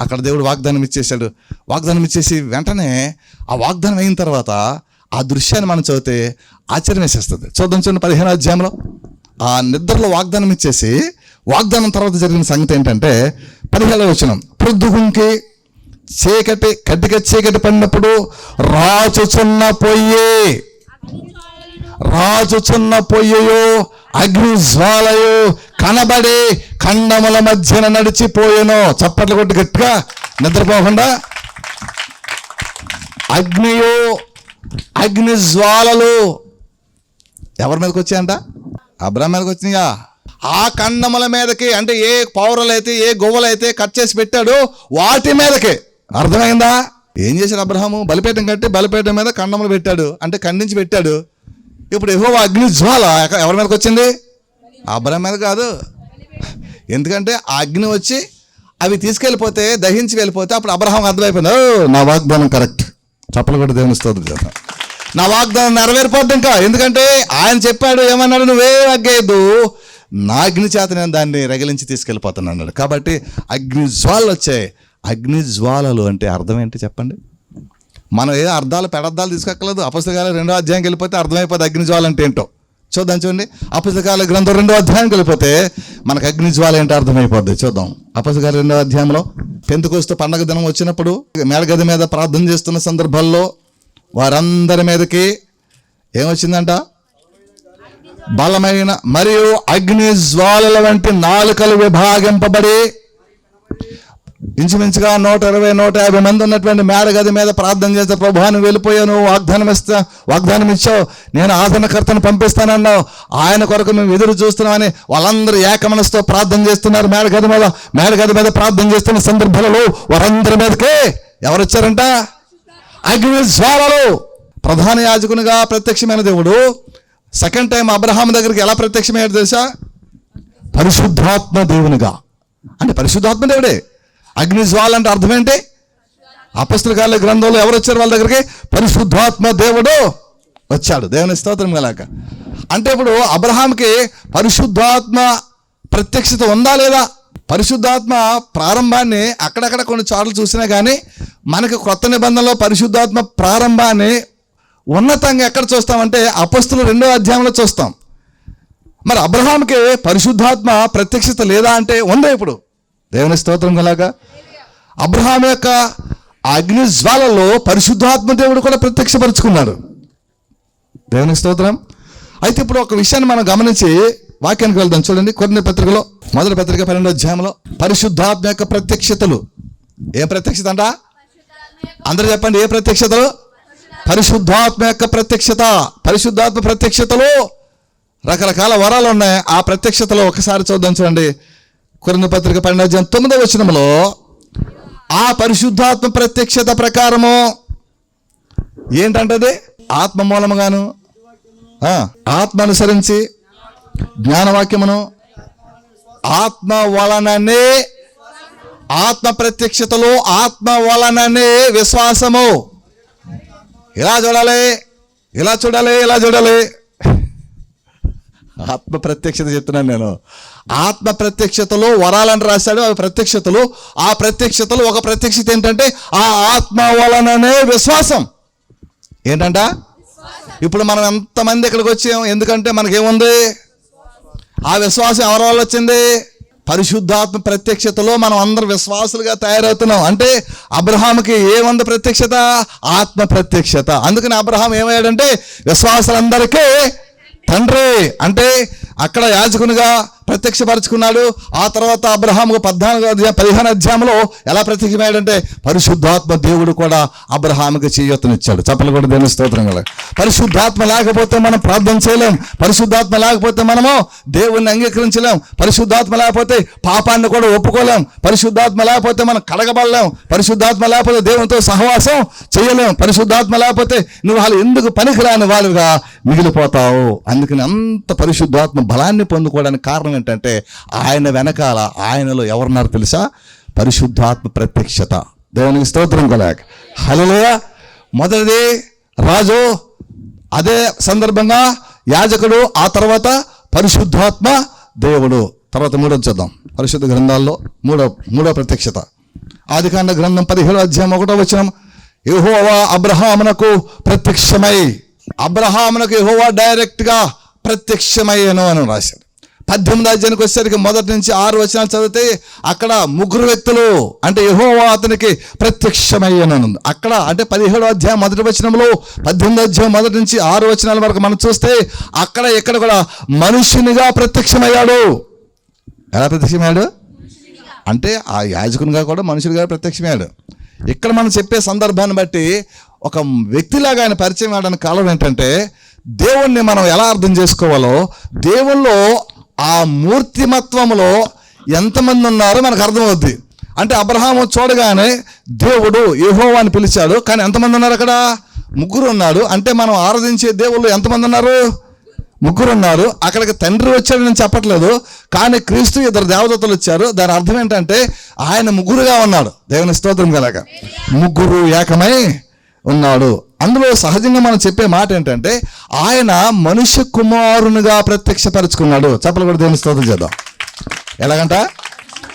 అక్కడ దేవుడు వాగ్దానం ఇచ్చేశాడు. వాగ్దానం ఇచ్చేసి వెంటనే ఆ వాగ్దానం అయిన తర్వాత ఆ దృశ్యాన్ని మనం చదివితే ఆశ్చర్యం వేసేస్తుంది. చూద్దాం చూడండి పదిహేను అధ్యాయంలో. ఆ నిద్రలో వాగ్దానం ఇచ్చేసి వాగ్దానం తర్వాత జరిగిన సంగతి ఏంటంటే పదిహేను వచ్చిన ప్రొద్దుగుంకి చీకటి కడ్డిక చీకటి పడినప్పుడు రాచుచున్న పొయ్యి. రాచుచున్న పొయ్యయో అగ్ని జ్వాలయో కనబడి ఖండముల మధ్యన నడిచిపోయాను చప్పట్లు కొట్టి గట్టిగా నిద్రపోకుండా. అగ్నియో అగ్ని జ్వాలలు. ఎవరి మీదకి వచ్చాయంట? అబ్రాహ్మ మీదకి వచ్చినాయా? ఆ కండముల మీదకి అంటే ఏ పౌరలు అయితే ఏ గువ్వలు అయితే కట్ చేసి పెట్టాడో వాటి మీదకి. అర్థమైందా? ఏం చేశాడు అబ్రహాము? బలిపేటం కట్టి బలిపేటం మీద కండములు పెట్టాడు. అంటే ఖండించి పెట్టాడు. ఇప్పుడు ఎహో అగ్ని జ్వాల ఎవరి మీదకి వచ్చింది? అబ్రహం మీద కాదు. ఎందుకంటే ఆ అగ్ని వచ్చి అవి తీసుకెళ్ళిపోతే దహించి వెళ్ళిపోతే అప్పుడు అబ్రహం అర్థమైపోయింది. నా వాగ్దానం కరెక్ట్. చప్పలు కూడా దేవుని స్తోత్రం చేద్దాం నా వాగ్దానం నెరవేరిపోద్ది ఇంకా. ఎందుకంటే ఆయన చెప్పాడు ఏమన్నాడు? నువ్వే అగ్గేదు నా అగ్ని చేత నేను దాన్ని రగిలించి తీసుకెళ్ళిపోతాను అన్నాడు. కాబట్టి అగ్ని జ్వాలలు వచ్చాయి. అగ్ని జ్వాలలు అంటే అర్థం ఏంటి చెప్పండి? మనం ఏ అర్థాలు పెడద్దాలు తీసుకోక్కర్లేదు. అపుస్తకాలు రెండో అధ్యాయంకి వెళ్ళిపోతే అర్థమైపోతే అగ్ని జ్వాల అంటే ఏంటో? చూద్దాం చూడండి. అపుస్తకాల గ్రంథం రెండో అధ్యాయం కలిపితే మనకు అగ్నిజ్వాల ఏంటో అర్థమైపోద్ది. చూద్దాం. అపుస్తకాల రెండో అధ్యాయంలో పెంతుకొస్తూ పండగ దినం వచ్చినప్పుడు మేడగది మీద ప్రార్థన చేస్తున్న సందర్భాల్లో వారందరి మీదకి ఏమొచ్చిందంట? బలమైన మరియు అగ్ని జ్వాలల వంటి నాలుకలు విభాగింపబడి ఇంచుమించుగా నూట ఇరవై నూట యాభై మంది ఉన్నటువంటి మేడగది మీద ప్రార్థన చేస్తే ప్రభు నువ్వు వెళ్ళిపోయాను వాగ్దానం ఇస్తా వాగ్దానం ఇచ్చావు నేను ఆదరణకర్తను పంపిస్తానన్నావు ఆయన కొరకు మేము ఎదురు చూస్తున్నామని వాళ్ళందరూ ఏకమనస్తో ప్రార్థన చేస్తున్నారు మేడగది మీద. మేడగది మీద ప్రార్థన చేస్తున్న సందర్భాలలో వారందరి మీదకే ఎవరు వచ్చారంట? అగ్ని జ్వాలలు. ప్రధాన యాజకునిగా ప్రత్యక్షమైన దేవుడు. సెకండ్ టైం అబ్రహాం దగ్గరికి ఎలా ప్రత్యక్షమయ్యాడు తెలుసా? పరిశుద్ధాత్మ దేవునిగా. అంటే పరిశుద్ధాత్మ దేవుడే. అగ్నిజ్వాల అంటే అర్థం ఏంటి అపస్తుల గ్రంథంలో ఎవరు వచ్చారు వాళ్ళ దగ్గరికి? పరిశుద్ధాత్మ దేవుడు వచ్చాడు. దేవుని స్తోత్రం కలాక అంటే ఇప్పుడు అబ్రహాంకి పరిశుద్ధాత్మ ప్రత్యక్షత ఉందా లేదా? పరిశుద్ధాత్మ ప్రారంభాన్ని అక్కడక్కడ కొన్ని చోట్ల చూసినా కానీ మనకి కొత్త నిబంధనలో పరిశుద్ధాత్మ ప్రారంభాన్ని ఉన్నతంగా ఎక్కడ చూస్తామంటే అపస్తులు రెండో అధ్యాయంలో చూస్తాం. మరి అబ్రహాంకి పరిశుద్ధాత్మ ప్రత్యక్షత లేదా అంటే ఉందా ఇప్పుడు? దేవుని స్తోత్రం కలాగా? అబ్రహాం యొక్క ఆ అగ్ని జ్వాలలో పరిశుద్ధాత్మ దేవుడు కూడా ప్రత్యక్షపరుచుకున్నాడు. దేవుని స్తోత్రం? అయితే ఇప్పుడు ఒక విషయాన్ని మనం గమనించి వాక్యానికి వెళ్దాం. చూడండి కొన్ని పత్రికలో మొదటి పత్రిక పన్నెండో అధ్యాయంలో పరిశుద్ధాత్మ యొక్క ప్రత్యక్షతలు. ఏ ప్రత్యక్షత అంట? అందరూ చెప్పండి ఏ ప్రత్యక్షతలు? పరిశుద్ధాత్మ యొక్క ప్రత్యక్షత. పరిశుద్ధాత్మ ప్రత్యక్షతలు. రకరకాల వరాలు ఉన్నాయి. ఆ ప్రత్యక్షతలో ఒకసారి చూద్దాం చూడండి. కొరింథీ పత్రిక పన్నెండు అధ్యాయం తొమ్మిదవ వచనంలో ఆ పరిశుద్ధాత్మ ప్రత్యక్షత ప్రకారము ఏంటంటది? ఆత్మ మూలముగాను ఆత్మ అనుసరించి జ్ఞానవాక్యమును ఆత్మ వలననే ఆత్మ ప్రత్యక్షతలో ఆత్మ వలననే విశ్వాసము. ఇలా చూడాలి? ఇలా చూడాలి? ఇలా చూడాలి? ఆత్మ ప్రత్యక్షత చెప్తున్నాను నేను. ఆత్మ ప్రత్యక్షతలో వరాలని రాశాడు. అవి ప్రత్యక్షతలు. ఆ ప్రత్యక్షతలు ఒక ప్రత్యక్షత ఏంటంటే ఆ ఆత్మ వలననే విశ్వాసం. ఏంటంట? ఇప్పుడు మనం ఎంతమంది ఇక్కడికి వచ్చాం? ఎందుకంటే మనకేముంది? ఆ విశ్వాసం ఎవరి వల్ల వచ్చింది? పరిశుద్ధాత్మ ప్రత్యక్షతలో మనం అందరం విశ్వాసులుగా తయారవుతున్నాం. అంటే అబ్రహాంకి ఏముంది ప్రత్యక్షత? ఆత్మ ప్రత్యక్షత. అందుకని అబ్రహాం ఏమయ్యాడంటే విశ్వాసులందరికీ తండ్రి. అంటే అక్కడ యాజకునిగా ప్రత్యక్షపరుచుకున్నాడు. ఆ తర్వాత అబ్రహాము పద్నాలుగు పదిహేను అధ్యాయంలో ఎలా ప్రత్యక్షమయ్యాడంటే పరిశుద్ధాత్మ దేవుడు కూడా అబ్రహాముకి చేయొత్తనిచ్చాడు చెప్పలు కూడా దేవుని స్తోత్రం కదా పరిశుద్ధాత్మ లేకపోతే మనం ప్రార్థన చేయలేం. పరిశుద్ధాత్మ లేకపోతే మనము దేవుణ్ణి అంగీకరించలేం. పరిశుద్ధాత్మ లేకపోతే పాపాన్ని కూడా ఒప్పుకోలేం. పరిశుద్ధాత్మ లేకపోతే మనం కడగబడలేం. పరిశుద్ధాత్మ లేకపోతే దేవునితో సహవాసం చేయలేం. పరిశుద్ధాత్మ లేకపోతే నువ్వు వాళ్ళు ఎందుకు పనికిరాని వాళ్ళుగా మిగిలిపోతావు? అందుకని అంత పరిశుద్ధాత్మ బలాన్ని పొందుకోవడానికి కారణం ఏంటంటే ఆయన వెనకాల ఆయనలో ఎవరున్నారు తెలుసా? పరిశుద్ధాత్మ ప్రత్యక్షత. దేవునికి స్తోత్రం కలగ హలోయ మొదటిది రాజు. అదే సందర్భంగా యాజకుడు ఆ తర్వాత పరిశుద్ధాత్మ దేవుడు. తర్వాత మూడో చూద్దాం. పరిశుద్ధ గ్రంథాల్లో మూడో మూడో ప్రత్యక్షత. ఆదికాండ గ్రంథం పదిహేడో అధ్యాయం ఒకటో వచనం. యహోవా అబ్రహామునకు ప్రత్యక్షమై. అబ్రహామునకు యహోవా డైరెక్ట్గా ప్రత్యక్షమయ్యను అని రాశాడు. పద్దెనిమిది అధ్యాయానికి వచ్చేసరికి మొదటి నుంచి ఆరు వచనాలు చదివితే అక్కడ ముగ్గురు వ్యక్తులు అంటే యహోవా అతనికి ప్రత్యక్షమయ్యను అక్కడ అంటే పదిహేడు అధ్యాయం మొదటి వచనంలో పద్దెనిమిది అధ్యాయం మొదటి నుంచి ఆరు వచనాల వరకు మనం చూస్తే అక్కడ ఇక్కడ కూడా మనుషునిగా ప్రత్యక్షమయ్యాడు. ఎలా ప్రత్యక్షమయ్యాడు? అంటే ఆ యాజకునిగా కూడా మనుషులుగా ప్రత్యక్షమయ్యాడు. ఇక్కడ మనం చెప్పే సందర్భాన్ని బట్టి ఒక వ్యక్తిలాగా ఆయన పరిచయం అవడానికి కారణం ఏంటంటే దేవుణ్ణి మనం ఎలా అర్థం చేసుకోవాలో దేవుల్లో ఆ మూర్తిమత్వంలో ఎంతమంది ఉన్నారో మనకు అర్థమవుద్ది. అంటే అబ్రహాము చూడగానే దేవుడు యహో అని పిలిచాడు కానీ ఎంతమంది ఉన్నారు అక్కడ? ముగ్గురు ఉన్నాడు అంటే మనం ఆరాధించే దేవుళ్ళు ఎంతమంది ఉన్నారు ముగ్గురు ఉన్నారు అక్కడికి తండ్రి వచ్చాడు నేను చెప్పట్లేదు కానీ క్రీస్తు ఇద్దరు దేవదత్తులు వచ్చారు. దాని అర్థం ఏంటంటే ఆయన ముగ్గురుగా ఉన్నాడు. దేవుని స్తోత్రం కలగ. ముగ్గురు ఏకమై ఉన్నాడు. అందులో సహజంగా మనం చెప్పే మాట ఏంటంటే ఆయన మనుష్య కుమారునిగా ప్రత్యక్షపరచుకున్నాడు. చెప్పలు కూడా దేని స్తోత్రం చేద్దాం. ఎలాగంట?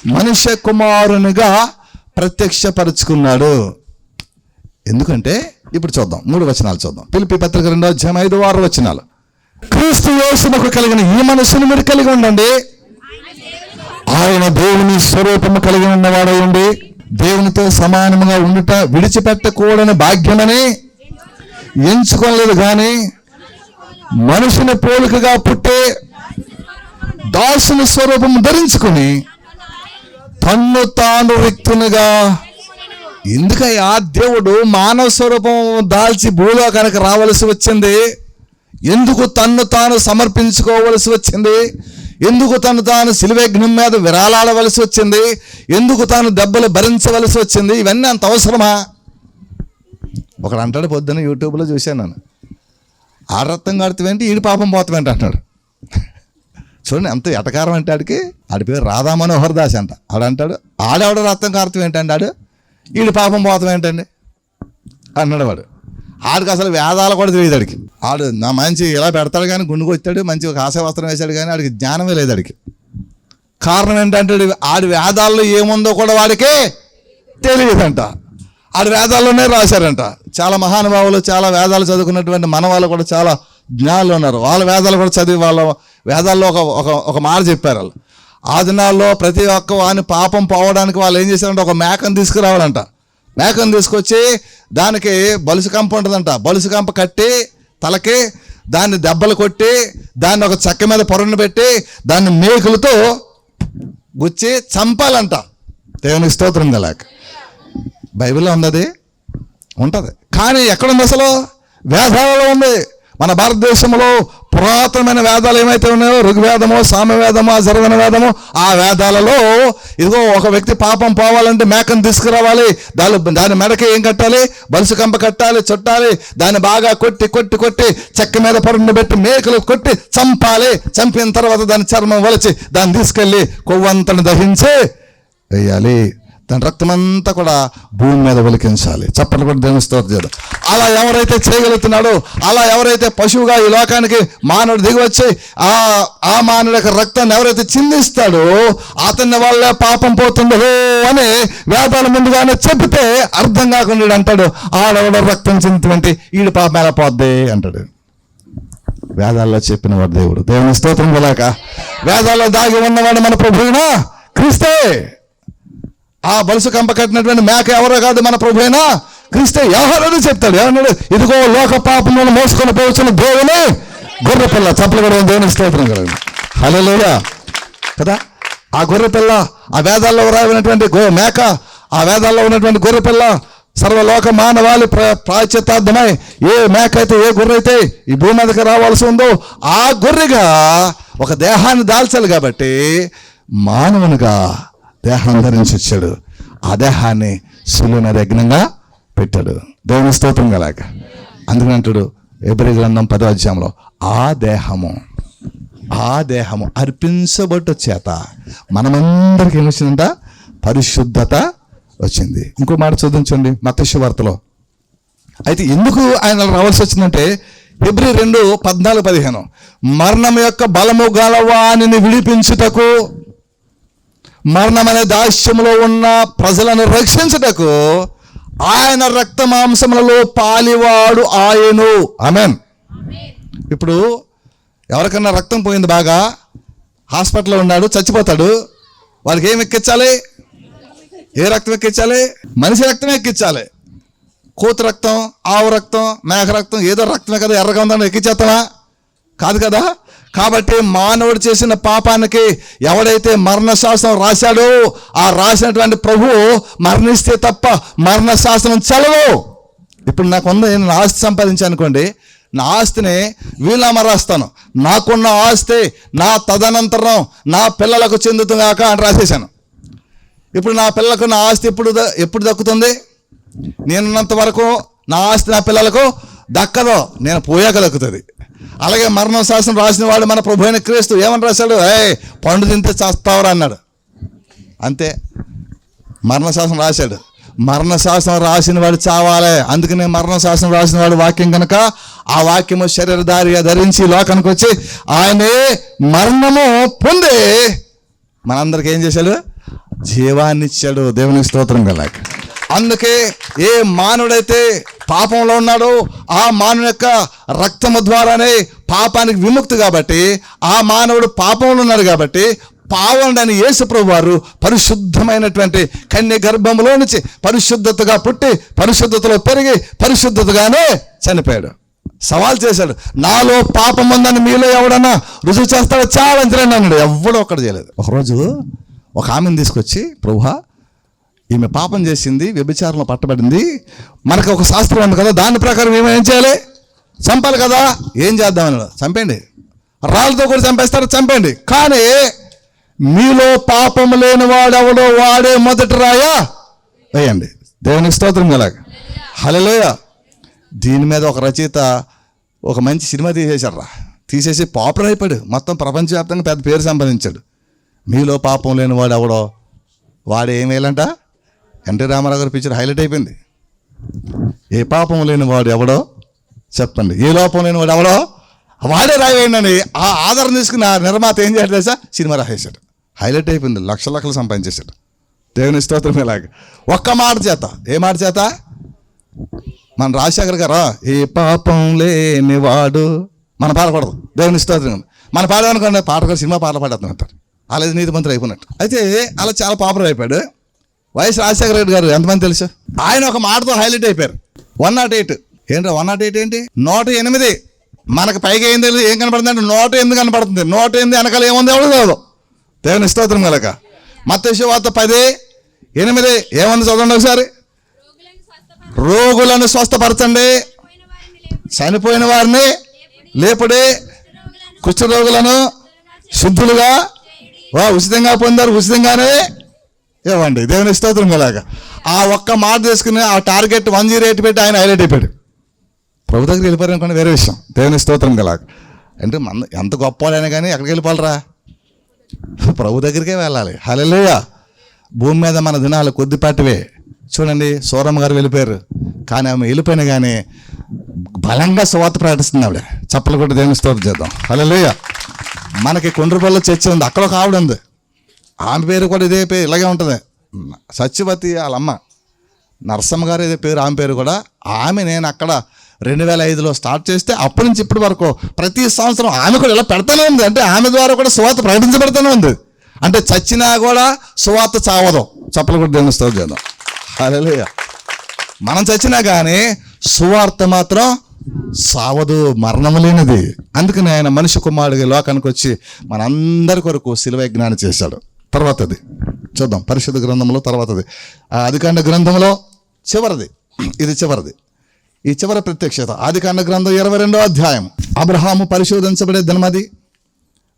మనుష్య కుమారునిగా ప్రత్యక్షపరచుకున్నాడు. ఎందుకంటే ఇప్పుడు చూద్దాం. మూడు వచనాలు చూద్దాం. పిలిపి పత్రిక రెండో అధ్యాయం ఐదు ఆరు వచనాలు. క్రీస్తు యేసునకు కలిగిన ఈ మనసును మీరు కలిగి ఉండండి. ఆయన దేవుని స్వరూపము కలిగి ఉన్నవాడై ఉండి దేవునితో సమానముగా ఉండుట విడిచిపెట్టకూడని భాగ్యమని ఎంచుకోలేదు కానీ మనుషుని పోలికగా పుట్టే దాసుని స్వరూపం ధరించుకుని తన్ను తాను వ్యక్తునిగా ఎందుకయ్యా దేవుడు మానవ స్వరూపం దాల్చి భూలోకానికి రావలసి వచ్చింది? ఎందుకు తన్ను తాను సమర్పించుకోవలసి వచ్చింది? ఎందుకు తను తాను శిలువగ్నం మీద విరాలాడవలసి వచ్చింది? ఎందుకు తాను దెబ్బలు భరించవలసి వచ్చింది? ఇవన్నీ అంత అవసరమా? ఒకడు అంటాడు పొద్దున్న యూట్యూబ్లో చూశాను నేను. ఆ రక్తం కడుతావేంటి ఈడి పాపం పోతావేంటి అంటాడు చూడండి ఎంత ఎటకారం అంటే ఆడికి. ఆడి పేరు రాధా మనోహర్ దాస్ అంట. ఆడంటాడు అంటాడు ఆడెవడ రక్తం కారుతాం ఏంటండి ఆడు. ఈడు పాపం పోతం ఏంటండి అన్నాడు వాడు. ఆడికి అసలు వేదాలు కూడా తెలియదు ఆడికి. ఆడు నా మంచి ఇలా పెడతాడు కానీ గుండుకు వచ్చాడు మంచి ఒక ఆశ వస్త్రం వేశాడు కానీ ఆడికి జ్ఞానమే లేదు ఆడికి. కారణం ఏంటంటే ఆడి వేదాల్లో ఏముందో కూడా వాడికి తెలియదంట. ఆడు వేదాల్లోనే రాశారంట. చాలా మహానుభావులు చాలా వేదాలు చదువుకున్నటువంటి మన వాళ్ళు కూడా చాలా జ్ఞానులు ఉన్నారు. వాళ్ళ వేదాలు కూడా చదివి వాళ్ళ వేదాల్లో ఒక ఒక ఒక మాట చెప్పారు వాళ్ళు. ఆ దినాల్లో ప్రతి ఒక్క వాని పాపం పోవడానికి వాళ్ళు ఏం చేశారంటే ఒక మేకను తీసుకురావాలంట. మేకను తీసుకొచ్చి దానికి బలుసు కంప ఉంటుందంట. బలుసు కంప కట్టి తలకి దాన్ని దెబ్బలు కొట్టి దాన్ని ఒక చెక్క మీద పొరను పెట్టి దాన్ని మేకులతో గుచ్చి చంపాలంట. దేవునికి స్తోత్రం గలాక బైబిల్లో ఉంది అది ఉంటుంది. కానీ ఎక్కడుంది అసలు? వేదాలలో ఉంది. మన భారతదేశంలో పురాతనమైన వేదాలు ఏమైతే ఉన్నాయో ఋగ్వేదము సామవేదము అజర్వణ వేదము ఆ వేదాలలో ఇదిగో ఒక వ్యక్తి పాపం పోవాలంటే మేకను తీసుకురావాలి. దాని దాని మెడకి ఏం కట్టాలి? బలుసు కంప కట్టాలి చుట్టాలి. దాన్ని బాగా కొట్టి కొట్టి కొట్టి చెక్క మీద పొరను పెట్టి మేకలు కొట్టి చంపాలి. చంపిన తర్వాత దాని చర్మం వలిచి దాన్ని తీసుకెళ్ళి కొవ్వంతను దహించి వేయాలి. దాని రక్తమంతా కూడా భూమి మీద ఒలికించాలి చప్పట్లు కూడా దేవుని స్తోత్రం చేద్దాం. అలా ఎవరైతే చేయగలుగుతున్నాడో అలా ఎవరైతే పశువుగా ఈ లోకానికి మానవుడు దిగివచ్చి ఆ ఆ మానవుడి యొక్క రక్తాన్ని ఎవరైతే చిందిస్తాడో అతన్ని వాళ్ళ పాపం పోతుందో అని వేదాల ముందుగానే చెబితే అర్థం కాకుండా అంటాడు ఆడవాడు రక్తం చిందినటువంటి ఈడు పాపం ఎలా పోద్ది? అంటాడు. వేదాల్లో చెప్పిన వాడు దేవుడు. దేవుని స్తోత్రం కలాక వేదాల్లో దాగి ఉన్నవాడు మన ప్రభువునా? క్రీస్తే! ఆ బలుసు కంప కట్టినటువంటి మేక ఎవరో కాదు మన ప్రభుైనా క్రీస్తే ఎవరని చెప్తాడు. ఏమన్నాడు ఇదిగో లోక పాపములను మోసుకొని పోవచ్చిన దేవుని గొర్రె పిల్ల. చప్పలు కూడా దేవుని స్తోత్రం కదా హలోగా కదా? ఆ గొర్రె పిల్ల ఆ వేదాల్లో రావినటువంటి గో మేక ఆ వేదాల్లో ఉన్నటువంటి గొర్రె పిల్ల సర్వలోక మానవాళి ప్ర ప్రాచితార్థమై ఏ మేక అయితే ఏ గొర్రె అయితే ఈ భూమి మీదకి రావాల్సి ఉందో ఆ గొర్రెగా ఒక దేహాన్ని దాల్చాలి కాబట్టి మానవునిగా దేహాన్ని ధరించి వచ్చాడు ఆ దేహాన్ని శిలున యజ్ఞంగా పెట్టాడు. దేవుని స్తోత్రం కలాక అందుకని అంటాడు ఎబ్రి గ్రంథం పదో అధ్యాయంలో ఆ దేహము ఆ దేహము అర్పించబట్టు చేత మనమందరికి ఏమొచ్చిందంట పరిశుద్ధత వచ్చింది. ఇంకో మాట చూపించండి మత్స్య వార్తలో. అయితే ఎందుకు ఆయన రావాల్సి వచ్చిందంటే ఫిబ్రి రెండు పద్నాలుగు పదిహేను మరణం యొక్క బలము గలవానిని విడిపించుటకు మరణం అనే దాస్యంలో ఉన్న ప్రజలను రక్షించుటకు ఆయన రక్త మాంసములలో పాలివాడు ఆయను. ఆమెన్. ఇప్పుడు ఎవరికన్నా రక్తం పోయింది బాగా? హాస్పిటల్లో ఉన్నాడు చచ్చిపోతాడు. వాడికి ఏం ఎక్కించాలి? ఏ రక్తం ఎక్కించాలి? మనిషి రక్తం ఎక్కించాలి. కోతి రక్తం ఆవు రక్తం మేక రక్తం ఏదో రక్తమే కదా ఎర్రగా ఉందని ఎక్కించేస్తావా కాదు కదా? కాబట్టి మానవుడు చేసిన పాపానికి ఎవడైతే మరణశాసనం రాశాడో ఆ రాసినటువంటి ప్రభు మరణిస్తే తప్ప మరణశాసనం చలవు ఇప్పుడు నాకు ఉంది నేను ఆస్తి సంపాదించాను అనుకోండి నా ఆస్తిని వీళ్ళమ్మ రాస్తాను. నాకున్న ఆస్తి నా తదనంతరం నా పిల్లలకు చెందుతుందాక అని రాసేశాను. ఇప్పుడు నా పిల్లలకు నా ఆస్తి ఎప్పుడు ఎప్పుడు దక్కుతుంది? నేనున్నంత వరకు నా ఆస్తి నా పిల్లలకు దక్కదు. నేను పోయాక దక్కుతుంది. అలాగే మరణం శాసనం రాసిన వాడు మన ప్రభు అయిన క్రీస్తు. ఏమని రాశాడు? ఏ పండు తింటే చేస్తావరా అన్నాడు. అంతే. మరణ శాసనం రాశాడు. మరణ శాసనం రాసిన వాడు చావాలే. అందుకనే మరణ శాసనం రాసిన వాడు వాక్యం కనుక ఆ వాక్యము శరీరధారిగా ధరించి లోకానికి వచ్చి ఆయనే మరణము పొంది మనందరికి ఏం చేశాడు? జీవాన్ని ఇచ్చాడు దేవునికి స్తోత్రం కలక అందుకే ఏ మానవుడైతే పాపంలో ఉన్నాడో. ఆ మానవుని యొక్క రక్తము ద్వారానే పాపానికి విముక్తి కాబట్టి ఆ మానవుడు పాపంలో ఉన్నాడు కాబట్టి పావనుడని యేసుప్రభు వారు పరిశుద్ధమైనటువంటి కన్య గర్భంలో నుంచి పరిశుద్ధతగా పుట్టి పరిశుద్ధతలో పెరిగి పరిశుద్ధతగానే చనిపోయాడు. సవాల్ చేశాడు నాలో పాపం ఉందని మీలో ఎవడన్నా రుజువు చేస్తాడో? చాలా రండి అన్నాడు. ఎవ్వడో ఒక్కడు చేయలేదు. ఒకరోజు ఒక ఆమెను తీసుకొచ్చి ప్రభువా ఈమె పాపం చేసింది వ్యభిచారంలో పట్టబడింది. మనకు ఒక శాస్త్రం ఉంది కదా దాని ప్రకారం ఏమో ఏం చేయాలి? చంపాలి కదా. ఏం చేద్దామని చంపండి రాళ్ళతో కూడా చంపేస్తారు చంపండి కానీ మీలో పాపం లేని వాడెవడో వాడే మొదటి రాయా? వేయండి. దేవునికి స్తోత్రం కలగ. హలోయ దీని మీద ఒక రచయిత ఒక మంచి సినిమా తీసేశారా తీసేసి పాపులర్ అయిపోయాడు. మొత్తం ప్రపంచవ్యాప్తంగా పెద్ద పేరు సంపాదించాడు. మీలో పాపం లేని వాడు ఎవడో వాడు ఏం వేయాలంట ఎన్టీ రామారావు గారి పిక్చర్ హైలైట్ అయిపోయింది. ఏ పాపం లేని వాడు ఎవడో చెప్పండి. ఏ లోపం లేని వాడు ఎవడో వాడే రాయండి ఆ ఆధారం తీసుకున్న ఆ నిర్మాత ఏం చేయడం తెలుసా? సినిమా రాసేశాడు. హైలైట్ అయిపోయింది. లక్ష లక్షలు సంపాదించేశాడు. దేవుని స్తోత్రం ఇలాగ. ఒక్క మాట చేత. ఏ మాట చేత? మన రాజశేఖర్ గారు ఏ పాపం లేని వాడు మన పాడకూడదు దేవుని స్తోత్రం. మన పాడాలనుకోండి పాట కూడా సినిమా పాటలు పాడేస్తున్నట్టు అలాగే నీతి మంత్రి అయిపోయినట్టు. అయితే అలా చాలా పాపులర్ అయిపోయాడు. వైఎస్ రాజశేఖర రెడ్డి గారు ఎంతమంది తెలుసు? ఆయన ఒక మాటతో హైలైట్ అయిపోయారు. One nought eight. ఏంటో వన్ నాట్ ఎయిట్ ఏంటి? నూట ఎనిమిది. మనకు పైగా ఏం తెలియదు ఏం కనపడుతుంది అంటే నూట ఎనిమిది కనపడుతుంది. నూట ఎనిమిది వెనకాల ఏముంది? ఎవరు తెలియదు దేవుని స్తోత్రం కలక. మత్స్య వార్త పది ఎనిమిది ఏముంది చదవండి ఒకసారి? రోగులను స్వస్థపరచండి. చనిపోయిన వారిని లేపుడే కుష్ఠరోగులను శుద్ధులుగా ఉచితంగా పొందారు ఉచితంగానే ఇవ్వండి దేవుని స్తోత్రం కలాగా. ఆ ఒక్క మాట తీసుకుని ఆ టార్గెట్ వన్ జీరో ఎయిట్ పెట్టి ఆయన హైలైట్ అయిపోయాడు. ప్రభు దగ్గరికి వెళ్ళిపోయారు అనుకోండి వేరే విషయం. దేవుని స్తోత్రం కలాగ. అంటే మన ఎంత గొప్ప వాళ్ళైనా కానీ ఎక్కడికి వెళ్ళిపోవాలరా? ప్రభు దగ్గరికే వెళ్ళాలి. హల్లెలూయ. భూమి మీద మన దినాలు కొద్దిపాటివే. చూడండి సూరమ్మ గారు వెళ్ళిపోయారు. కానీ ఆమె వెళ్ళిపోయినా కానీ బలంగా సువార్త ప్రకటిస్తుంది ఆవిడ. చప్పలు కూడా దేవుని స్తోత్రం చేద్దాం. హల్లెలూయ. మనకి కొండ్రపల్లి చర్చ ఉంది. అక్కడ ఒక ఆవిడ ఉంది. ఆమె పేరు కూడా ఇదే పేరు ఇలాగే ఉంటుంది. సత్యవతి వాళ్ళమ్మ నరసమ్మ గారు ఇదే పేరు ఆమె పేరు కూడా. ఆమె నేను అక్కడ రెండు వేల ఐదులో స్టార్ట్ చేస్తే అప్పటి నుంచి ఇప్పటి వరకు ప్రతి సంవత్సరం ఆమె కూడా ఇలా పెడతానే ఉంది. అంటే ఆమె ద్వారా కూడా సువార్త ప్రకటించబడుతూనే ఉంది. అంటే చచ్చినా కూడా సువార్త చావదు. చెప్పలు కూడా దేవుని స్తోత్రం చేద్దాం. అదే మనం చచ్చినా కానీ సువార్త మాత్రం సావదు మరణము లేనిది. అందుకని ఆయన మనిషి కుమారుడిగా లోకానికి వచ్చి మనందరి కొరకు సిలువ జ్ఞానం చేశాడు. తర్వాతది. చూద్దాం. పరిశుద్ధ గ్రంథంలో తర్వాతది. ఆదికాండ గ్రంథంలో చివరిది. ఇది చివరిది. ఈ చివరి ప్రత్యక్షత. ఆదికాండ గ్రంథం ఇరవై రెండో అధ్యాయం. అబ్రహాము పరిశోధించబడే దినమది.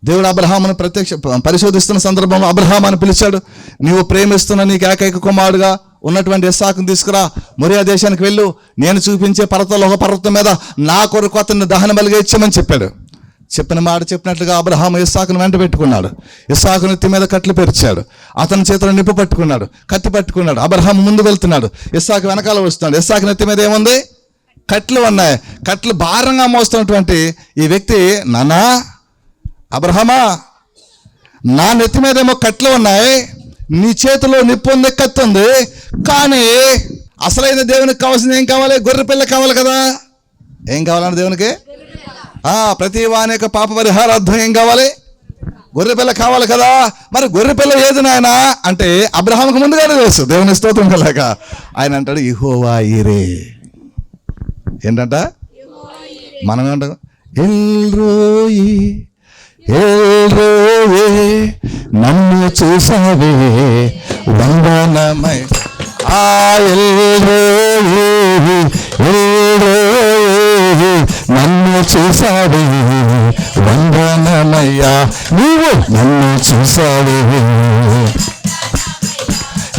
దేవుడు అబ్రహామును ప్రత్యక్ష పరిశోధిస్తున్న సందర్భంలో అబ్రహాం అని పిలిచాడు నీవు ప్రేమిస్తున్న నీకు ఏకైక కుమారుడుగా ఉన్నటువంటి ఇస్సాకును తీసుకురా. మొరియా దేశానికి వెళ్ళు. నేను చూపించే పర్వతంలో ఒక పర్వతం మీద నా కొరకు అతన్ని దహన బలిగా ఇచ్చామని చెప్పాడు. చెప్పిన మాట చెప్పినట్లుగా అబ్రహాం ఇస్సాకును వెంట పెట్టుకున్నాడు. ఇస్సాకును ఎత్తి మీద కట్లు పెరిచాడు. అతని చేతిలో నిప్పు పట్టుకున్నాడు. కత్తి పట్టుకున్నాడు. అబ్రహాం ముందు వెళ్తున్నాడు. ఇస్సాకు వెనకాల వస్తున్నాడు. ఇస్సాకు నెత్తి మీద ఏముంది? కట్లు ఉన్నాయి. కట్లు భారంగా మోస్తున్నటువంటి ఈ వ్యక్తి నానా? అబ్రహమా? నా నెత్తి మీద ఏమో కట్లు ఉన్నాయి. నీ చేతిలో నిప్పు ఉంది కత్తి ఉంది. కానీ అసలైన దేవునికి కావాల్సింది ఏం కావాలి? గొర్రె పిల్ల కావాలి కదా. ఏం కావాలన్న దేవునికి? ప్రతి వాని యొక్క పాప పరిహారార్థం ఏం కావాలి. గొర్రె పిల్ల కావాలి కదా. మరి గొర్రె పిల్ల ఏది నాయన? అంటే అబ్రహాంకు ముందుగానే తెలుసు. దేవుని స్తోత్రం కలక ఆయన అంటాడు ఇహోవా ఈరే. ఏంటంట? మనం ఏమంటాం ఎల్రోయి ఎల్రోయే నన్ను చూసావే వందనమై ఆ ఎల్రోయి ఎల్రోయే నన్ను చూసావే వందనమయ్యా నీవు నన్ను చూసావే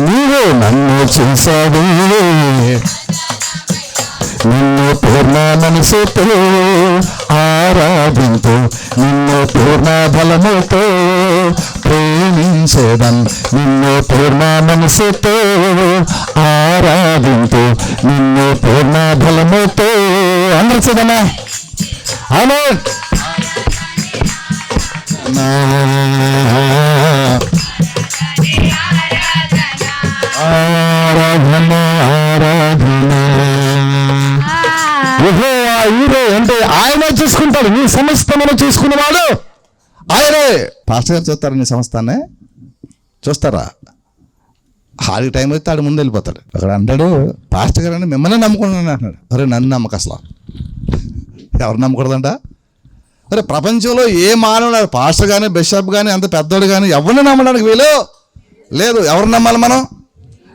నీవు నన్ను చూసావే నిన్ను పూర్ణ మనసుతో ఆరాధింపు. నిన్ను పూర్ణ బలముతో ప్రేమించేదన్ నిన్ను పూర్ణ మనసుతో ఆరాధింపు. నిన్ను పూర్ణ బలముతో అందరు చూద్దామా? అవును ఆరాధన ఆరాధన. ఈరే అంటే ఆయనే చూసుకుంటాడు. నీ సమస్తమును చూసుకున్నవాడు ఆయనే. పాస్టర్ గారు చూస్తారా నీ సంస్థనే చూస్తారా? ఆడికి టైం అయితే ఆడు ముందు వెళ్ళిపోతాడు. అక్కడ అంటాడు పాస్టర్ గారు అని మిమ్మల్ని నమ్ముకున్నాను అంటున్నాడు. అరే నన్ను నమ్మక అసలు ఎవరు నమ్మకూడదంట? అరే ప్రపంచంలో ఏ మానవుడు పాస్టర్ కానీ బిషప్ కానీ అంత పెద్దోడు కానీ ఎవరిని నమ్మడానికి వీలు? లేదు ఎవరు నమ్మాలి మనం?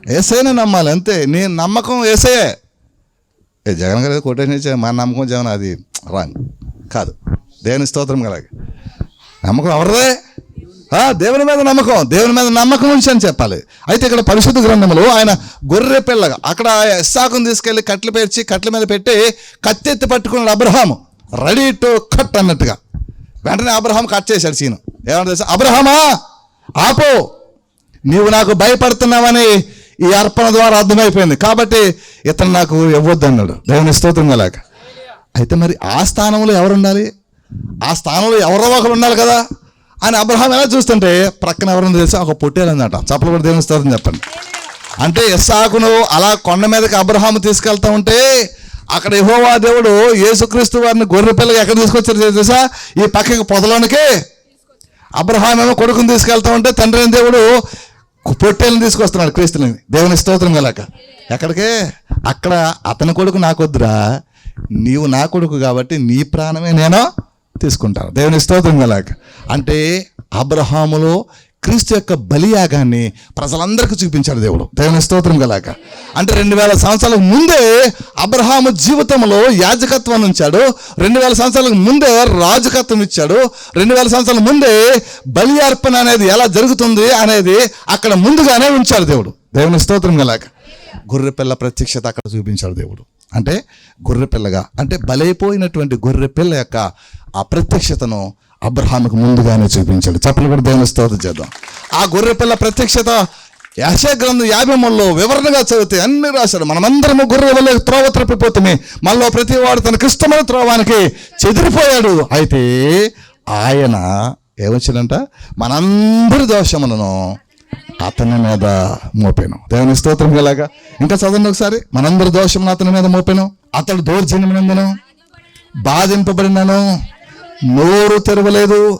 ఏసైనా నమ్మాలి అంతే. నీ నమ్మకం ఏసయే. ఏ జగన్ గారు కొటేషన్ ఇచ్చే మా నమ్మకం జగన్ అది రాంగ్ కాదు. దేని స్తోత్రం కలగ. నమ్మకం ఎవరిదే? దేవుని మీద నమ్మకం. దేవుని మీద నమ్మకం ఉంచి అని చెప్పాలి. అయితే ఇక్కడ పరిశుద్ధ గ్రంథంలో ఆయన గొర్రె పిల్లగా అక్కడ ఇస్సాకును తీసుకెళ్ళి కట్లు పేర్చి కట్ల మీద పెట్టి కత్తెత్తి పట్టుకున్నాడు అబ్రహాము. రెడీ టు కట్ అన్నట్టుగా. వెంటనే అబ్రహాం కట్ చేశాడు సీను. ఏమంటే తెలుసా? అబ్రహామా ఆపో. నీవు నాకు భయపడుతున్నావని ఈ అర్పణ ద్వారా అర్థమైపోయింది. కాబట్టి ఇతను నాకు ఇవ్వద్దు అన్నాడు దేవుని స్తోత్రం కలాక అయితే మరి ఆ స్థానంలో ఎవరు ఉండాలి ఆ స్థానంలో ఎవరో ఒకరు ఉండాలి కదా. అని అబ్రహాం ఎలా చూస్తుంటే ప్రక్కన ఎవరైనా తెలిసి? ఒక పొట్టేలందట. చప్పలు కూడా దేవుని స్తోత్రం చెప్పండి. అంటే ఇస్సాకును అలా కొండ మీదకి అబ్రహాము తీసుకెళ్తా ఉంటే అక్కడ ఇహోవా దేవుడు యేసుక్రీస్తు వారిని గొర్రె పిల్లగా ఎక్కడ తీసుకొచ్చారు తెలుసా? ఈ పక్కకి పొదలోనికి అబ్రహాం ఏమో కొడుకుని తీసుకెళ్తా ఉంటే తండ్రి దేవుడు పొట్టేలను తీసుకొస్తున్నాడు క్రీస్తుని. దేవుని స్తోత్రం కలక ఎక్కడికే? అక్కడ అతని కొడుకు నాకొద్దురా నీవు నా కొడుకు కాబట్టి నీ ప్రాణమే నేను? తీసుకుంటారు. దేవుని స్తోత్రం గలాక అంటే అబ్రహాములో క్రీస్తు యొక్క బలియాగాన్ని ప్రజలందరికీ చూపించాడు దేవుడు. దేవుని స్తోత్రం గలాక అంటే రెండు వేల సంవత్సరాలకు ముందే అబ్రహాము జీవితంలో యాజకత్వాన్ని ఉంచాడు. రెండు వేల సంవత్సరాలకు ముందే రాజకత్వం ఇచ్చాడు. రెండు వేల సంవత్సరాల ముందే బలి అర్పణ అనేది ఎలా జరుగుతుంది అనేది అక్కడ ముందుగానే ఉంచాడు దేవుడు. దేవుని స్తోత్రం గలాక గొర్రెపిల్ల ప్రత్యక్షత అక్కడ చూపించాడు దేవుడు. అంటే గొర్రె పిల్లగా. అంటే బలైపోయినటువంటి గొర్రె పిల్ల యొక్క అప్రత్యక్షతను అబ్రహాముకు ముందుగానే చూపించాడు. చెప్పలు కూడా దేవుని స్తోత్రం చేద్దాం. ఆ గొర్రె పిల్ల ప్రత్యక్షత యాశా గ్రంథం యాభై మూడులో వివరణగా చదివితే అన్ని రాశాడు. మనమందరము గొర్రె వల్ల త్రోవ త్రప్పిపోతుంది మనలో ప్రతి వాడు తనకి ఇష్టమైన త్రోవానికి చెదిరిపోయాడు. అయితే ఆయన ఏమొచ్చిందంట మనందరి దోషములను అతని మీద మోపాను. దేవుని స్తోత్రం గలాగా ఇంకా చదవండి ఒకసారి. మనందరి దోషం అతని మీద మోపాను. అతడు దౌర్జన్యమునందును బాధింపబడినను నోరు తెరవలేదు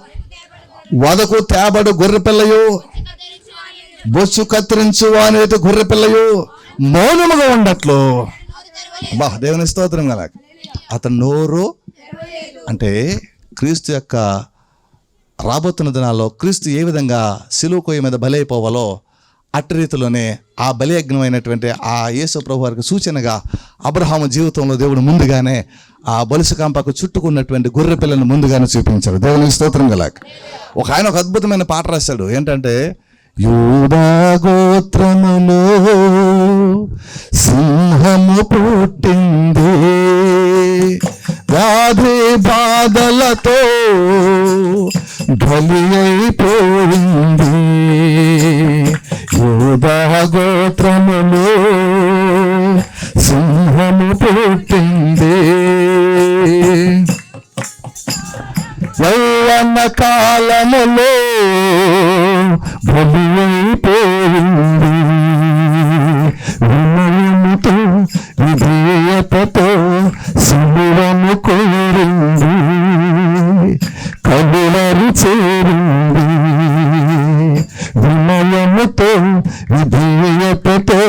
వదకు తేబడు గొర్రెపిల్లయు బొచ్చు కత్తిరించు అనేది గొర్రెపిల్లయు మౌనముగా ఉండట్లు. బా దేవుని స్తోత్రం గల అతను నోరు అంటే క్రీస్తు యొక్క రాబోతున్న దినాల్లో క్రీస్తు ఏ విధంగా సిలువ మీద బలైపోవాలో అట్టి రీతిలోనే ఆ బలియజ్ఞమైనటువంటి ఆ యేసు ప్రభు వారికి సూచనగా అబ్రహాము జీవితంలో దేవుడు ముందుగానే ఆ బలుసు చుట్టుకున్నటువంటి గొర్రె పిల్లను ముందుగానే చూపించాడు. దేవునికి స్తోత్రం గలాక్ ఒక ఆయన ఒక అద్భుతమైన పాట రాశాడు. ఏంటంటే యూదా గోత్రములో సింహము పుట్టింది. వ్యాధి బాధలతో బలి అయిపోయింది యోధగోత్రములో సింహము పుట్టింది. వల్లన్న కాలములో బలి అయిపోయింది వినయముతో విధేయతతో శిబిరము కోరింది. కబులరు చేరింది. వినయముతో విధేయతతో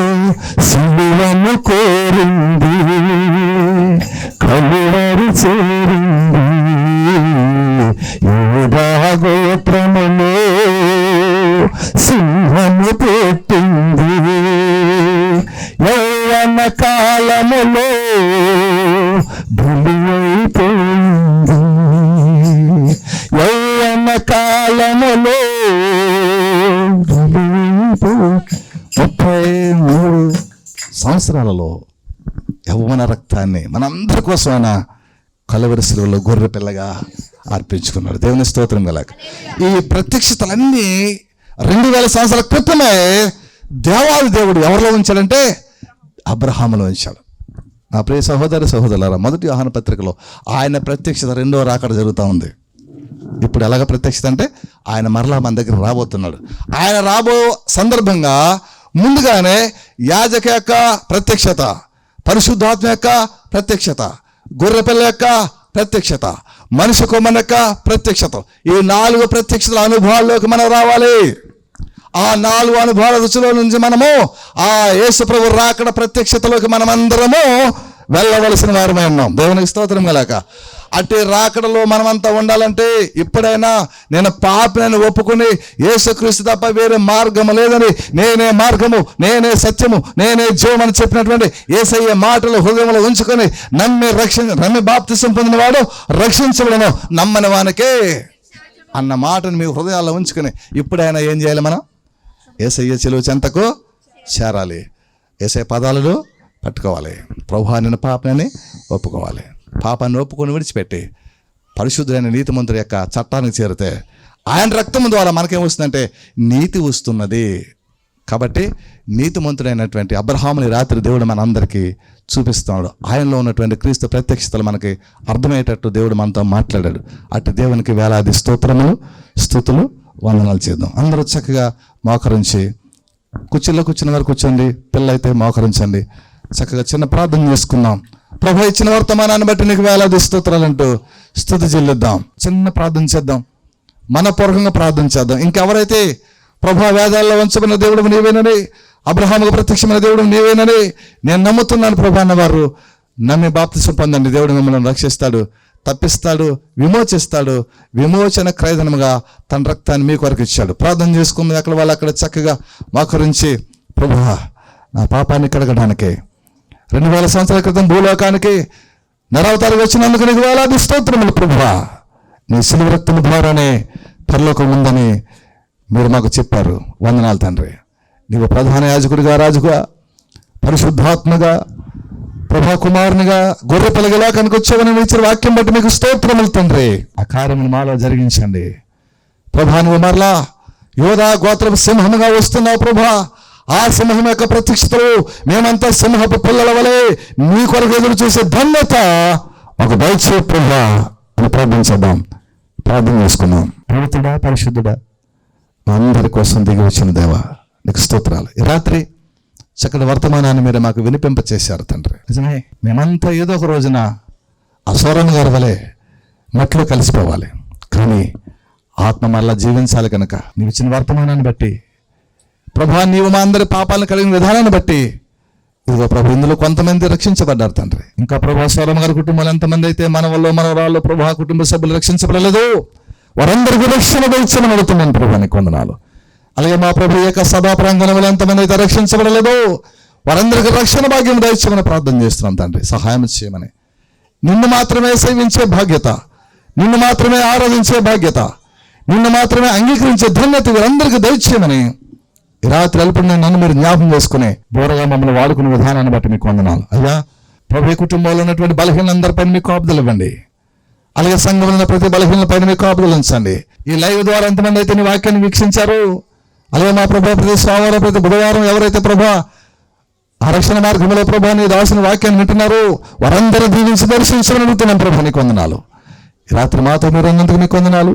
సిలువను కోరింది. కలువరు చేరింది. యోగా సంవత్సరాలలో యవ్వన రక్తాన్ని మనందరి కోసం ఆయన కలవరి శిలువలో గొర్రె పిల్లగా అర్పించుకున్నాడు. దేవుని స్తోత్రం గలక. ఈ ప్రత్యక్షతలన్నీ రెండు వేల సంవత్సరాల క్రితమే దేవాది దేవుడు ఎవరిలో ఉంచాడంటే అబ్రహాములో ఉంచాడు. నా ప్రియ సహోదరి సహోదరులారా మొదటి ఆహ్వాన పత్రికలో ఆయన ప్రత్యక్షత రెండో రాకడ జరుగుతూ ఉంది. ఇప్పుడు ఎలాగ ప్రత్యక్షత అంటే ఆయన మరలా మన దగ్గర రాబోతున్నాడు. ఆయన రాబో సందర్భంగా ముందుగానే యాజక యొక్క ప్రత్యక్షత పరిశుద్ధాత్మ యొక్క ప్రత్యక్షత గొర్రెపిల్ల యొక్క ప్రత్యక్షత మనిషి కొమ్మన యొక్క ప్రత్యక్షత. ఈ నాలుగు ప్రత్యక్షతల అనుభవాల్లోకి మనం రావాలి. ఆ నాలుగు అనుభవాల రుచిలో నుంచి మనము ఆ యేసుప్రభు రాకడ ప్రత్యక్షతలోకి మనమందరము వెళ్ళవలసిన వారమై ఉన్నాం. దేవునికి స్తోత్రం కలాక అట్టి రాకడలో మనమంతా ఉండాలంటే ఇప్పుడైనా నేను పాపనని ఒప్పుకుని యేసుక్రీస్తు తప్ప వేరే మార్గము లేదని నేనే మార్గము నేనే సత్యము నేనే జీవం అని చెప్పినటువంటి ఏసయ్య మాటలు హృదయంలో ఉంచుకొని నమ్మి రక్ష నమ్మి బాప్తిసం పొందినవాడు రక్షించబడను. నమ్మని వానికే అన్న మాటను మీ హృదయాల్లో ఉంచుకొని ఇప్పుడైనా ఏం చేయాలి మనం? ఏసయ్య చెలువు చెంతకు చేరాలి. ఏసఐ పదాలను పట్టుకోవాలి. ప్రభు నేను పాపని ఒప్పుకోవాలి. పాపాన్ని ఒప్పుకొని విడిచిపెట్టి పరిశుద్ధులైన నీతిమంతుడి యొక్క చట్టానికి చేరితే ఆయన రక్తం ద్వారా మనకేం వస్తుందంటే నీతి వస్తున్నది. కాబట్టి నీతిమంతుడైనటువంటి అబ్రహాముని రాత్రి దేవుడు మనందరికీ చూపిస్తున్నాడు. ఆయనలో ఉన్నటువంటి క్రీస్తు ప్రత్యక్షతలు మనకి అర్థమయ్యేటట్టు దేవుడు మనతో మాట్లాడాడు. అటు దేవునికి వేలాది స్తోత్రములు స్థుతులు వందనాలు చేద్దాం. అందరూ చక్కగా మోకరించి కుర్చీలో కూర్చున్న వారు కూర్చోండి పిల్లలైతే మోకరించండి. చక్కగా చిన్న ప్రార్థన చేసుకుందాం. ప్రభు ఇచ్చిన వర్తమానాన్ని బట్టి నీకు వేలాది స్తోత్రాలు అంటూ స్థుతి చెల్లిద్దాం. చిన్న ప్రార్థన చేద్దాం. మనపూర్వకంగా ప్రార్థన చేద్దాం. ఇంకెవరైతే ప్రభా వేదాల్లో వంచబడిన దేవుడు నీవేనని అబ్రహాముకు ప్రత్యక్షమైన దేవుడు నీవేనని నేను నమ్ముతున్నాను ప్రభా అన్నవారు నమ్మి బాప్తిసం పొందండి. దేవుడు మిమ్మల్ని రక్షిస్తాడు తప్పిస్తాడు విమోచిస్తాడు విమోచన క్రయధనముగా తన రక్తాన్ని మీ కొరకు ఇచ్చాడు. ప్రార్థన చేసుకుంది. అక్కడ వాళ్ళు అక్కడ చక్కగా మోకరించి ప్రభా నా పాపాన్ని కడగడానికి రెండు వేల సంవత్సరాల క్రితం భూలోకానికి నరవతారు వచ్చినందుకు నీకు వేలాది స్తోత్రములు ప్రభువా. నీ సిలువ ద్వారానే పరలోకం ఉందని మీరు మాకు చెప్పారు. వందనాలు తండ్రి. నీవు ప్రధాన యాజకుడిగా రాజుగా పరిశుద్ధాత్మగా ప్రభా కుమారునిగా గొర్రె పిల్లగ కనుకొచ్చావని ఇచ్చిన వాక్యం బట్టి మీకు స్తోత్రములు తండ్రి. ఆ కార్యములు మాలో జరిగించండి. ప్రభా నువ్వు మరలా యోధా గోత్రం సింహముగా వస్తున్నావు ప్రభా ఆ సింహం యొక్క ప్రత్యక్షతలు మేమంతా సింహపు పిల్లల వలె నీ కొరకు ఎదురు చూసే ధన్యత ఒక దయచే ప్రభా అని ప్రార్థించేద్దాం ప్రార్థన చేసుకుందాం. పవిత్రుడా పరిశుద్ధుడా మా అందరి కోసం దిగి వచ్చిన దేవా నీకు స్తోత్రాలు. ఈ రాత్రి చక్కటి వర్తమానాన్ని మీరు మాకు వినిపింప చేశారు తండ్రి. నిజమే మేమంతా ఏదో ఒక రోజున అసోరణ గారి వలె మట్లో కలిసిపోవాలి. కానీ ఆత్మ మళ్ళా జీవించాలి కనుక నీవు ఇచ్చిన వర్తమానాన్ని బట్టి ప్రభా నీవు మా అందరి పాపాలను కలిగిన విధానాన్ని బట్టి ఇదిగో ప్రభు ఇందులో కొంతమంది రక్షించబడ్డారు తండ్రి. ఇంకా ప్రభా సోరమ్మ గారి కుటుంబాలు ఎంతమంది అయితే మన వల్ల మన వాళ్ళు ప్రభా కుటుంబ సభ్యులు రక్షించబడలేదు? వారందరికీ రక్షణ దయచని అడుగుతున్నాను ప్రభాని నీకు అలాగే మా ప్రభు యొక్క సభా ప్రాంగణంలో ఎంతమంది అయితే రక్షించబడలేదు? వారందరికీ రక్షణ భాగ్యం దయచేయమని ప్రార్థన చేస్తున్నాం తండ్రి. సహాయం చేయమని. నిన్ను మాత్రమే సేవించే బాధ్యత నిన్ను మాత్రమే ఆరాధించే బాధ్యత నిన్ను మాత్రమే అంగీకరించే ధన్యత వీరందరికీ దయచేయమని రాత్రి అల్పడిన నన్ను మీరు జ్ఞాపం చేసుకునే బోరగా మమ్మల్ని వాడుకునే విధానాన్ని బట్టి మీకు వందనాలు. అయ్యా ప్రభు కుటుంబంలో ఉన్నటువంటి బలహీనందరిపైన మీకు కాపుదలు ఇవ్వండి. అలాగే సంఘంలో ఉన్న ప్రతి బలహీనల పైన మీకు కాపుదలు ఉంచండి. ఈ లైవ్ ద్వారా ఎంతమంది అయితే నీ వాక్యాన్ని వీక్షించారు అలాగే మా ప్రభా ప్రతి సోమవారం ప్రతి బుధవారం ఎవరైతే ప్రభా ఆరక్షణ రక్షణ మార్గంలో ప్రభా నీ దాసిన వాక్యాన్ని వింటున్నారు వారందరూ దీవించి దర్శించమని అడుగుతున్నాం ప్రభా నీకు వందనాలు. రాత్రి మాతో మీరు అన్నందుకు నీకు వందనాలు.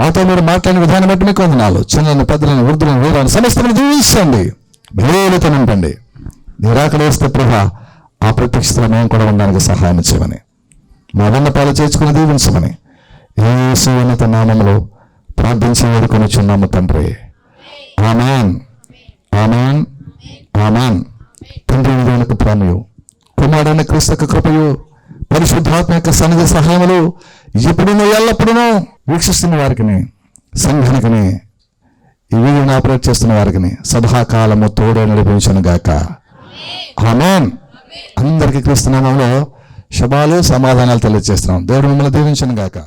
మాతో మీరు మాట్లాడిన విధానం బట్టి మీకు వందనాలు. చిన్నలను పెద్దలను వృద్ధులను వీరాలను సమస్తలను దీవించండి. బలేలతో నింపండి. నిరాకరిస్తే వేస్తే ప్రభా ఆ ప్రత్యక్షతలో మేము కూడా ఉండడానికి సహాయం చేయమని. మా విన్నపాలు చేర్చుకుని దీవించమని. ఏ నామంలో ప్రార్థించి వేడుకొని చున్నాము తండ్రి. ఆమెన్. ఆమాన్. ఆమాన్. తండ్రి దేవునికి ప్రేమయు కుమారుడైన క్రీస్తు కృపయు పరిశుద్ధాత్మ యొక్క సన్నిధి సహాయములు ఎప్పుడునూ ఎల్లప్పుడూ వీక్షిస్తున్న వారికిని సంఘనకని ఈ వీడియోని ఆపరేట్ చేస్తున్న వారికి సదాకాలము తోడే నడిపించను గాక. ఆమెన్. అందరికీ క్రీస్తునామంలో శుభాలు సమాధానాలు తెలియజేస్తున్నాం. దేవుడు మిమ్మల్ని దీవించను గాక.